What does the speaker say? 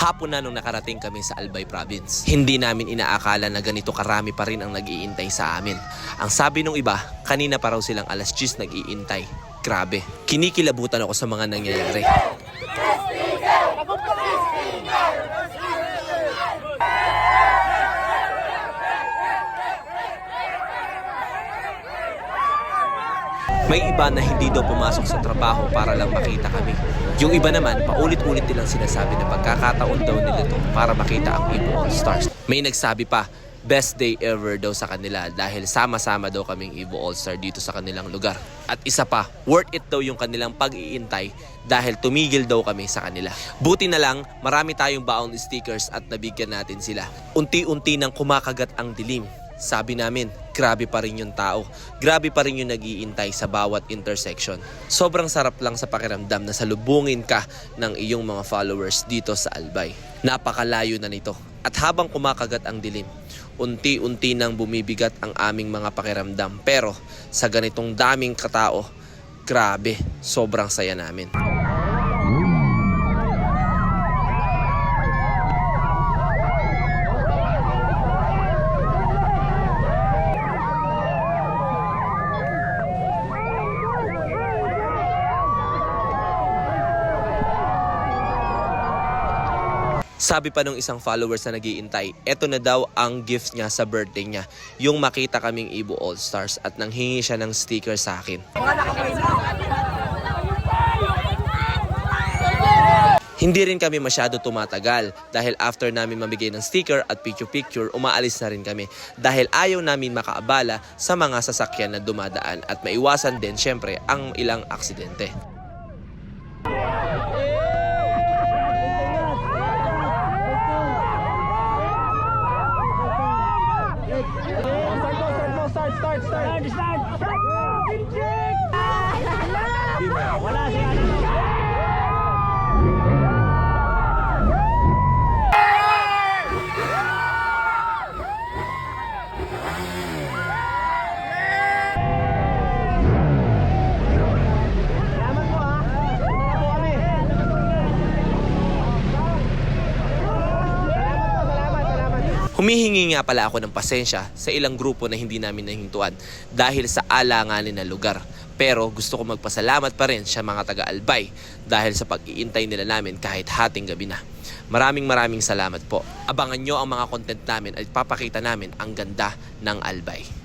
Hapon na nung nakarating kami sa Albay Province. Hindi namin inaakala na ganito karami pa rin ang nag-iintay sa amin. Ang sabi nung iba, kanina pa raw silang alas 10 nag-iintay. Grabe. Kinikilabutan ako sa mga nangyayari. May iba na hindi daw pumasok sa trabaho para lang makita kami. Yung iba naman, paulit-ulit nilang sinasabi na pagkakataon daw nila to para makita ang Ibo All Stars. May nagsabi pa, best day ever daw sa kanila dahil sama-sama daw kaming Ibo All Star dito sa kanilang lugar. At isa pa, worth it daw yung kanilang pag-iintay dahil tumigil daw kami sa kanila. Buti na lang, marami tayong baon stickers at nabigyan natin sila. Unti-unti nang kumakagat ang dilim. Sabi namin, grabe pa rin yung tao. Grabe pa rin yung nagiintay sa bawat intersection. Sobrang sarap lang sa pakiramdam na salubungin ka ng iyong mga followers dito sa Albay. Napakalayo na nito. At habang kumakagat ang dilim, unti-unti nang bumibigat ang aming mga pakiramdam. Pero sa ganitong daming katao, grabe, sobrang saya namin. Sabi pa nung isang followers na nagiintay, eto na daw ang gift niya sa birthday niya. Yung makita kaming Ibo All Stars at nanghingi siya ng sticker sa akin. Hindi rin kami masyado tumatagal dahil after namin mamigay ng sticker at picture-picture, umaalis na rin kami dahil ayaw namin makaabala sa mga sasakyan na dumadaan at maiwasan din syempre ang ilang aksidente. Start, start, start. Start, start. Salamat Humihingi nga pala ako ng pasensya sa ilang grupo na hindi namin nahintuan dahil sa alanganin na lugar. Pero gusto ko magpasalamat pa rin sa mga taga-Albay dahil sa pag-iintay nila namin kahit hating gabi na. Maraming maraming salamat po. Abangan nyo ang mga content namin at papakita namin ang ganda ng Albay.